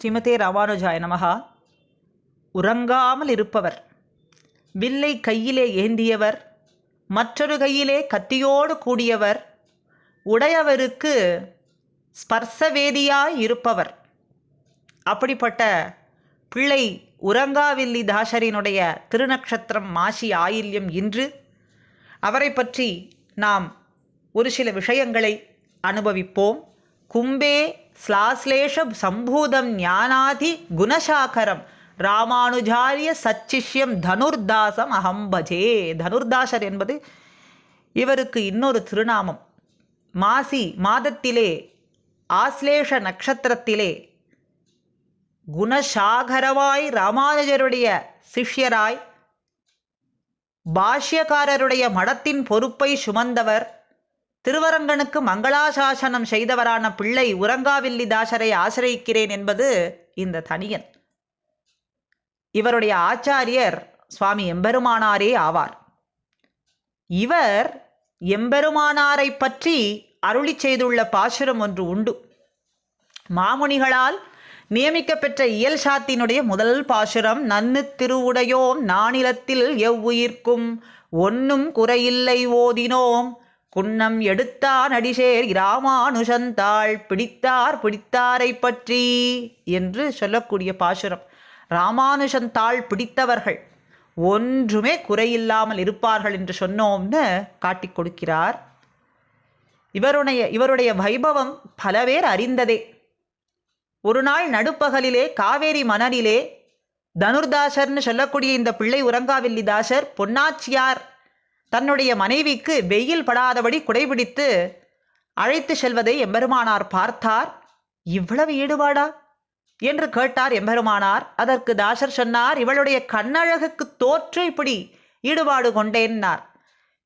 ஸ்ரீமதே ராமானுஜாய நமகா உறங்காமல் இருப்பவர் வில்லை கையிலே ஏந்தியவர் மற்றொரு கையிலே கத்தியோடு கூடியவர் உடையவருக்கு ஸ்பர்சவேதியாய் இருப்பவர். அப்படிப்பட்ட பிள்ளை உறங்காவில்லி தாசரினுடைய திருநக்ஷத்திரம் மாசி ஆயில்யம் இன்று அவரை பற்றி நாம் ஒரு சில விஷயங்களை அனுபவிப்போம். கும்பே ஸ்லாஸ்லேஷ சம்பூதம் ஞானாதி குணசாகரம். ராமானுஜாரிய சச்சிஷ்யம் தனுர்தாசம் அகம்பஜே தனுர்தாசர் என்பது இவருக்கு இன்னொரு திருநாமம். மாசி மாதத்திலே ஆஸ்லேஷ நட்சத்திரத்திலே குணசாகரவாய் ராமானுஜருடைய சிஷ்யராய் பாஷ்யக்காரருடைய மடத்தின் பொறுப்பை சுமந்தவர் திருவரங்கனுக்கு மங்களாசாசனம் செய்தவரான பிள்ளை உரங்காவில்லி தாசரை ஆசிரியிக்கிறேன் என்பது இந்த தனியன். இவருடைய ஆச்சாரியர் சுவாமி எம்பெருமானாரே ஆவார். இவர் எம்பெருமானாரை பற்றி அருளி செய்துள்ள பாசுரம் ஒன்று உண்டு. மாமுனிகளால் நியமிக்கப்பெற்ற இயல் சாத்தினுடைய முதல் பாசுரம் நன்னு திருவுடையோம் நானிலத்தில் எவ்வுயிர்க்கும் ஒன்னும் குறையில்லை ஓதினோம் குன்னம் எடுத்தான் அடிசேர் இராமானுஷந்தாள். பிடித்தார் பிடித்தாரை பற்றி என்று சொல்லக்கூடிய பாசுரம். ராமானுஷந்தாள் பிடித்தவர்கள். ஒன்றுமே குறையில்லாமல் இருப்பார்கள் என்று சொன்னோம்னு காட்டிக் கொடுக்கிறார். இவருடைய இவருடைய வைபவம் பல பேர் அறிந்ததே. ஒரு நாள் நடுப்பகலிலே காவேரி மணலிலே தனுர்தாசர்னு சொல்லக்கூடிய இந்த பிள்ளை உறங்காவில்லி தாசர் பொன்னாச்சியார் தன்னுடைய மனைவிக்கு வெயில் படாதபடி குடைபிடித்து அழைத்து செல்வதை எம்பெருமானார் பார்த்தார். இவ்வளவு ஈடுபாடா? என்று கேட்டார் எம்பெருமானார். அதற்கு தாசர் சொன்னார் இவளுடைய கண்ணழகுக்கு தோற்று இப்படி ஈடுபாடு கொண்டேன்னார்.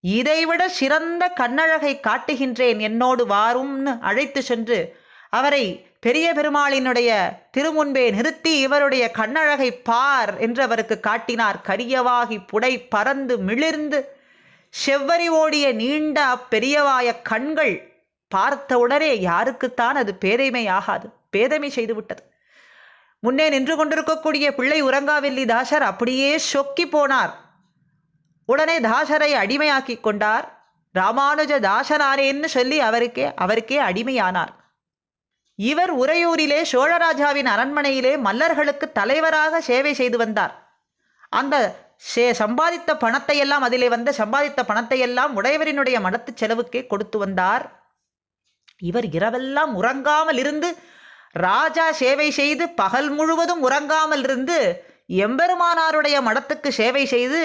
இதைவிட சிறந்த கண்ணழகை காட்டுகின்றேன் என்னோடு வாரும்னு அழைத்து சென்று அவரை பெரிய பெருமாளினுடைய திருமுன்பே நிறுத்தி இவருடைய கண்ணழகை பார் என்று அவருக்கு காட்டினார். கரியவாகி புடை பறந்து மிளிர்ந்து செவ்வரி ஓடிய நீண்ட அப்பெரியவாய கண்கள் பார்த்த உடனே யாருக்குத்தான் அது பேதைமை ஆகாது. பேதமை செய்துவிட்டது. முன்னே நின்று கொண்டிருக்கக்கூடிய பிள்ளை உறங்காவில்லி தாசர் அப்படியே சொக்கி போனார். உடனே தாசரை அடிமையாக்கி கொண்டார். ராமானுஜ தாசனாரேன்னு சொல்லி அவருக்கே அவருக்கே அடிமையானார். இவர் உறையூரிலே சோழராஜாவின் அரண்மனையிலே மல்லர்களுக்கு தலைவராக சேவை செய்து வந்தார். அந்த சே சம்பாதித்த பணத்தை எல்லாம் அதிலே வந்த சம்பாதித்த பணத்தை எல்லாம் உடையவரினுடைய மனத்து செலவுக்கே கொடுத்து வந்தார். இவர் இரவெல்லாம் உறங்காமல் இருந்து ராஜா சேவை செய்து பகல் முழுவதும் உறங்காமல் இருந்து எம்பெருமானாருடைய மடத்துக்கு சேவை செய்து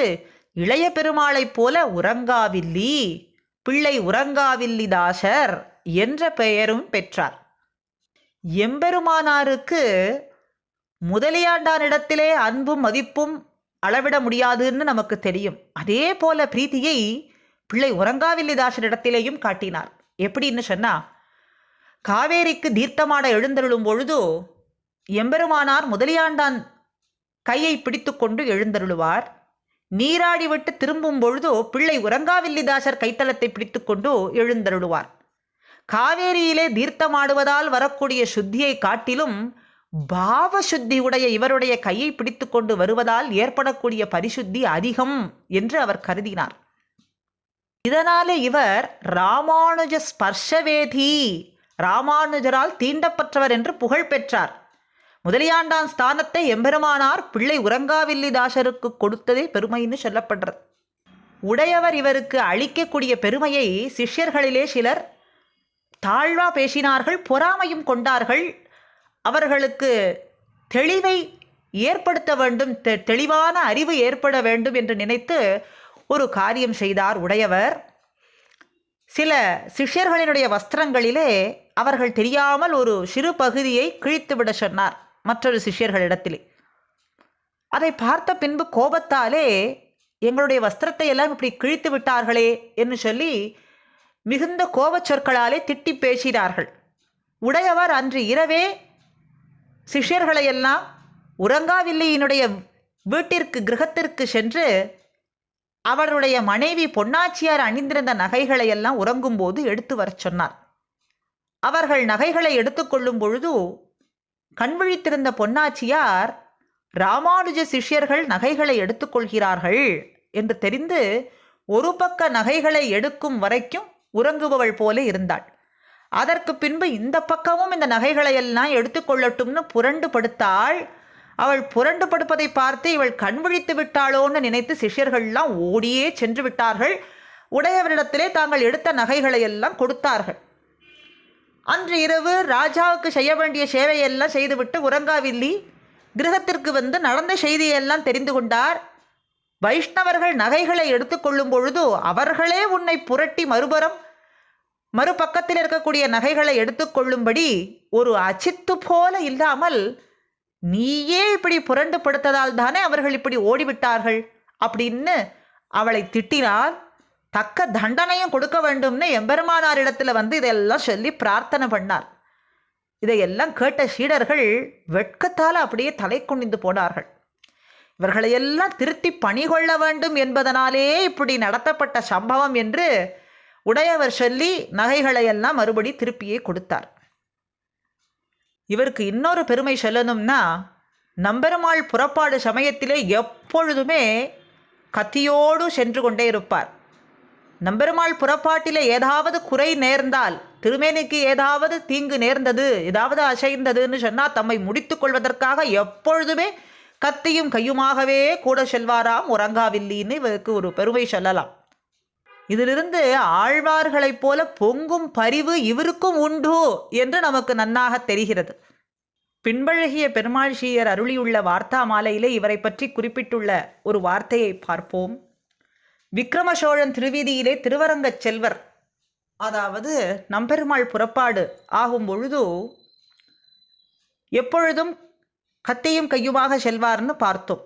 இளைய பெருமாளைப் போல உறங்காவில்லி பிள்ளை உறங்காவில்லி தாசர் என்ற பெயரும் பெற்றார். எம்பெருமானாருக்கு முதலியாண்டானிடத்திலே அன்பும் மதிப்பும் அளவிட முடியாதுன்னு நமக்கு தெரியும். அதே போல பிரீத்தியை பிள்ளை உறங்காவில்லிதாசரிடத்திலேயும் காட்டினார் எப்படின்னு சொன்னா காவேரிக்கு தீர்த்தமாட எழுந்தருளும் பொழுது எம்பெருமானார் முதலியாண்டான் கையை பிடித்துக்கொண்டு எழுந்தருளுவார். நீராடி விட்டு திரும்பும் பொழுதோ பிள்ளை உறங்காவில்லிதாசர் கைத்தலத்தை பிடித்துக்கொண்டு எழுந்தருளுவார். காவேரியிலே தீர்த்தமாடுவதால் வரக்கூடிய சுத்தியை காட்டிலும் பாவ சுத்தி உடைய இவருடைய கையை பிடித்துக்கொண்டு வருவதால் ஏற்படக்கூடிய பரிசுத்தி அதிகம் என்று அவர் கருதினார். இதனாலே இவர் ராமானுஜ ஸ்பர்ஷவேதி ராமானுஜரால் தீண்டப்பட்டவர் என்று புகழ் பெற்றார். முதலியாண்டான் ஸ்தானத்தை எம்பெருமானார் பிள்ளை உரங்காவில்லி தாசருக்கு கொடுத்ததே பெருமைன்னு சொல்லப்படுறது. உடையவர் இவருக்கு அளிக்கக்கூடிய பெருமையை சிஷ்யர்களிலே சிலர் தாழ்வா பேசினார்கள் பொறாமையும் கொண்டார்கள். அவர்களுக்கு தெளிவை ஏற்படுத்த வேண்டும் தெ- தெளிவான அறிவு ஏற்பட வேண்டும் என்று நினைத்து ஒரு காரியம் செய்தார் உடையவர். சில சிஷ்யர்களினுடைய வஸ்திரங்களிலே அவர்கள் தெரியாமல் ஒரு சிறு பகுதியை கிழித்துவிட சொன்னார் மற்றொரு சிஷ்யர்களிடத்திலே. அதை பார்த்த பின்பு கோபத்தாலே எங்களுடைய வஸ்திரத்தை எல்லாம் இப்படி கிழித்து விட்டார்களே என்று சொல்லி மிகுந்த கோபச் சொற்களாலே திட்டி பேசினார்கள். உடையவர் அன்று இரவே சிஷ்யர்களையெல்லாம் உறங்காவில்லியினுடைய வீட்டிற்கு கிரகத்திற்கு சென்று அவருடைய மனைவி பொன்னாச்சியார் அணிந்திருந்த நகைகளை எல்லாம் உறங்கும்போது எடுத்து வரச் சொன்னார். அவர்கள் நகைகளை எடுத்துக்கொள்ளும் பொழுது கண்விழித்திருந்த பொன்னாச்சியார் ராமானுஜ சிஷ்யர்கள் நகைகளை எடுத்துக்கொள்கிறார்கள் என்று தெரிந்து ஒரு பக்க நகைகளை எடுக்கும் வரைக்கும் உறங்குபவள் போல இருந்தாள். அதற்கு பின்பு இந்த பக்கமும் இந்த நகைகளை எல்லாம் எடுத்துக்கொள்ளட்டும்னு புரண்டு படுத்தாள் அவள் புரண்டு படுப்பதை பார்த்து இவள் கண் விழித்து விட்டாளோன்னு நினைத்து சிஷ்யர்கள்லாம் ஓடியே சென்று விட்டார்கள் உடையவரிடத்திலே தாங்கள் எடுத்த நகைகளை எல்லாம் கொடுத்தார்கள். அன்று இரவு ராஜாவுக்கு செய்ய வேண்டிய சேவையெல்லாம் செய்துவிட்டு உறங்காவில்லி கிரகத்திற்கு வந்து நடந்த செய்தியெல்லாம் தெரிந்து கொண்டார். வைஷ்ணவர்கள் நகைகளை எடுத்துக்கொள்ளும் பொழுது அவர்களே உன்னை புரட்டி மறுபுறம் மறுபக்கத்தில் இருக்கக்கூடிய நகைகளை எடுத்துக்கொள்ளும்படி ஒரு அச்சித்து போல இல்லாமல் நீயே இப்படி புரண்டு படுத்ததால் தானே அவர்கள் இப்படி ஓடிவிட்டார்கள்? அப்படின்னு அவளை திட்டினால் தக்க தண்டனையும் கொடுக்க வேண்டும்னு எம்பெருமானாரிடத்தில் வந்து இதெல்லாம் சொல்லி பிரார்த்தனை பண்ணார். இதையெல்லாம் கேட்ட சீடர்கள் வெட்கத்தால் அப்படியே தலை குனிந்து போனார்கள். இவர்களையெல்லாம் திருத்தி பணி கொள்ள வேண்டும் என்பதனாலே இப்படி நடத்தப்பட்ட சம்பவம் என்று உடையவர் சொல்லி நகைகளையெல்லாம் மறுபடி திருப்பியே கொடுத்தார். இவருக்கு இன்னொரு பெருமை சொல்லணும்னா நம்பெருமாள் புறப்பாடு சமயத்திலே எப்பொழுதுமே கத்தியோடு சென்று கொண்டே இருப்பார். நம்பெருமாள் புறப்பாட்டிலே ஏதாவது குறை நேர்ந்தால் திருமேனிக்கு ஏதாவது தீங்கு நேர்ந்தது ஏதாவது அசைந்ததுன்னு சொன்னால் தம்மை முடித்து கொள்வதற்காக எப்பொழுதுமே கத்தியும் கையுமாகவே கூட செல்வாராம் உறங்காவில்லின்னு இவருக்கு ஒரு பெருமை சொல்லலாம். இதிலிருந்து ஆழ்வார்களைப் போல பொங்கும் பரிவு இவருக்கும் உண்டு என்று நமக்கு நன்னாக தெரிகிறது. பின்பழகிய பெருமாள் அருளியுள்ள வார்த்தா மாலையிலே இவரை பற்றி குறிப்பிட்டுள்ள ஒரு வார்த்தையை பார்ப்போம். விக்ரம சோழன் திருவீதியிலே திருவரங்கச் செல்வர் அதாவது நம்பெருமாள் புறப்பாடு ஆகும் பொழுது எப்பொழுதும் கத்தையும் கையுமாக செல்வார்னு பார்த்தோம்.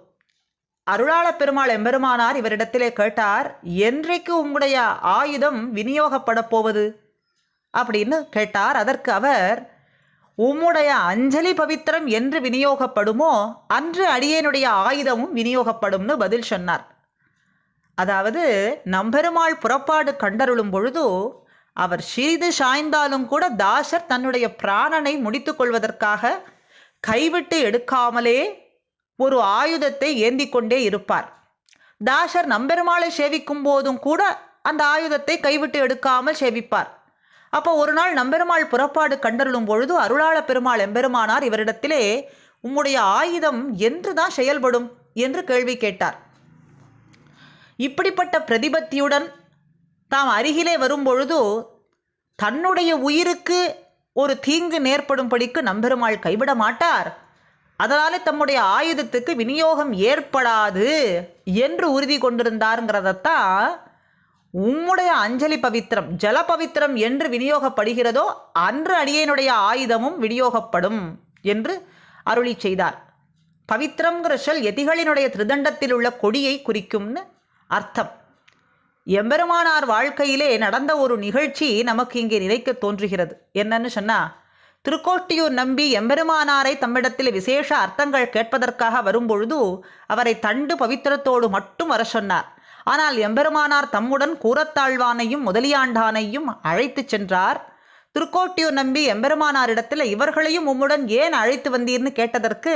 அருளாள பெருமாள் எம்பெருமானார் இவரிடத்திலே கேட்டார் என்றைக்கு உம்முடைய ஆயுதம் விநியோகப்பட போவது? அப்படின்னு கேட்டார். அதற்கு அவர் உம்முடைய அஞ்சலி பவித்திரம் என்று விநியோகப்படுமோ அன்று அடியேனுடைய ஆயுதமும் விநியோகப்படும்னு பதில் சொன்னார். அதாவது நம்பெருமாள் புறப்பாடு கண்டருளும் பொழுது அவர் சிறிது சாய்ந்தாலும் கூட தாசர் தன்னுடைய பிராணனை முடித்துக் கொள்வதற்காக கைவிட்டு எடுக்காமலே ஒரு ஆயுதத்தை ஏந்தி கொண்டே இருப்பார். தாசர் நம்பெருமாளை சேவிக்கும் போதும் கூட அந்த ஆயுதத்தை கைவிட்டு எடுக்காமல் சேவிப்பார். அப்போ ஒரு நாள் நம்பெருமாள் புறப்பாடு கண்டருளும் பொழுது அருளாள பெருமாள் எம்பெருமானார் இவரிடத்திலே உம்முடைய ஆயுதம் என்று தான் செயல்படும்? என்று கேள்வி கேட்டார். இப்படிப்பட்ட பிரதிபத்தியுடன் தாம் அருகிலே வரும்பொழுது தன்னுடைய உயிருக்கு ஒரு தீங்கு நேர்படும்படிக்கு நம்பெருமாள் கைவிட மாட்டார். அதனால தம்முடைய ஆயுதத்துக்கு விநியோகம் ஏற்படாது என்று உறுதி கொண்டிருந்தாருங்கிறதத்தான் உம்முடைய அஞ்சலி பவித்திரம் ஜல பவித்திரம் என்று விநியோகப்படுகிறதோ அன்று அடியனுடைய ஆயுதமும் விநியோகப்படும் என்று அருளி செய்தார். பவித்திரம்ங்கிற சொல் எதிகளினுடைய திருதண்டத்தில் உள்ள கொடியை குறிக்கும்னு அர்த்தம். எம்பெருமானார் வாழ்க்கையிலே நடந்த ஒரு நிகழ்ச்சி நமக்கு இங்கே நினைக்க தோன்றுகிறது. என்னன்னு சொன்னா திருக்கோட்டியூர் நம்பி எம்பெருமானாரை தம்மிடத்தில் விசேஷ அர்த்தங்கள் கேட்பதற்காக வரும்பொழுது அவரை தண்டு பவித்திரத்தோடு மட்டும் வர சொன்னார். ஆனால் எம்பெருமானார் தம்முடன் கூரத்தாழ்வானையும் முதலியாண்டானையும் அழைத்துச் சென்றார். திருக்கோட்டியூர் நம்பி எம்பெருமானாரிடத்தில் இவர்களையும் உம்முடன் ஏன் அழைத்து வந்தீர்னு கேட்டதற்கு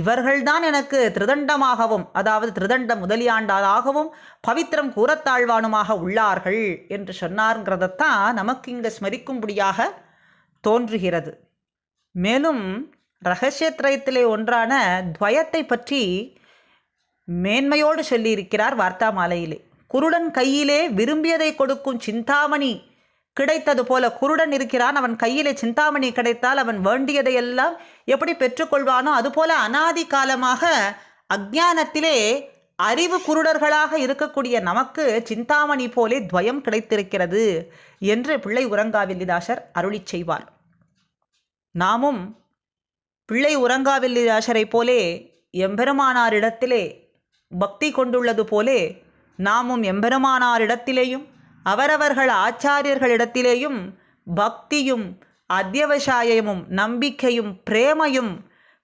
இவர்கள்தான் எனக்கு திருதண்டமாகவும் அதாவது திருதண்ட முதலியாண்டாளாகவும் பவித்திரம் கூரத்தாழ்வானுமாக உள்ளார்கள் என்று சொன்னார்ங்கிறதத்தான் நமக்கு இங்கே ஸ்மரிக்கும்படியாக தோன்றுகிறது. மேலும் ரகசியத்திரயத்திலே ஒன்றான துவயத்தை பற்றி மேன்மையோடு சொல்லியிருக்கிறார் வார்த்தா மாலையிலே குருடன் கையிலே விரும்பியதை கொடுக்கும் சிந்தாமணி கிடைத்தது போல குருடன் இருக்கிறான். அவன் கையிலே சிந்தாமணி கிடைத்தால் அவன் வேண்டியதையெல்லாம் எப்படி பெற்றுக்கொள்வானோ அதுபோல அனாதி காலமாக அஜானத்திலே அறிவு குருடர்களாக இருக்கக்கூடிய நமக்கு சிந்தாமணி போலே துவயம் கிடைத்திருக்கிறது என்று பிள்ளை உரங்காவில்லிதாசர் அருளிச் செய்வார். நாமும் பிள்ளை உரங்காவில்லிதாசரை போலே எம்பெருமானாரிடத்திலே பக்தி கொண்டுள்ளது போலே நாமும் எம்பெருமானாரிடத்திலேயும் அவரவர்கள் ஆச்சாரியர்களிடத்திலேயும் பக்தியும் அத்தியவசாயமும் நம்பிக்கையும் பிரேமையும்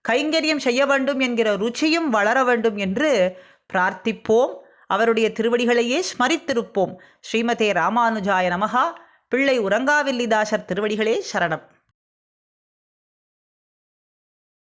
கைங்கரியம் செய்ய வேண்டும் என்கிற ருச்சியும் வளர வேண்டும் என்று பிரார்த்திப்போம். அவருடைய திருவடிகளையே ஸ்மரித்திருப்போம். ஸ்ரீமதே ராமானுஜாய நமகா பிள்ளை உறங்காவில்லிதாசர் திருவடிகளே சரணம்.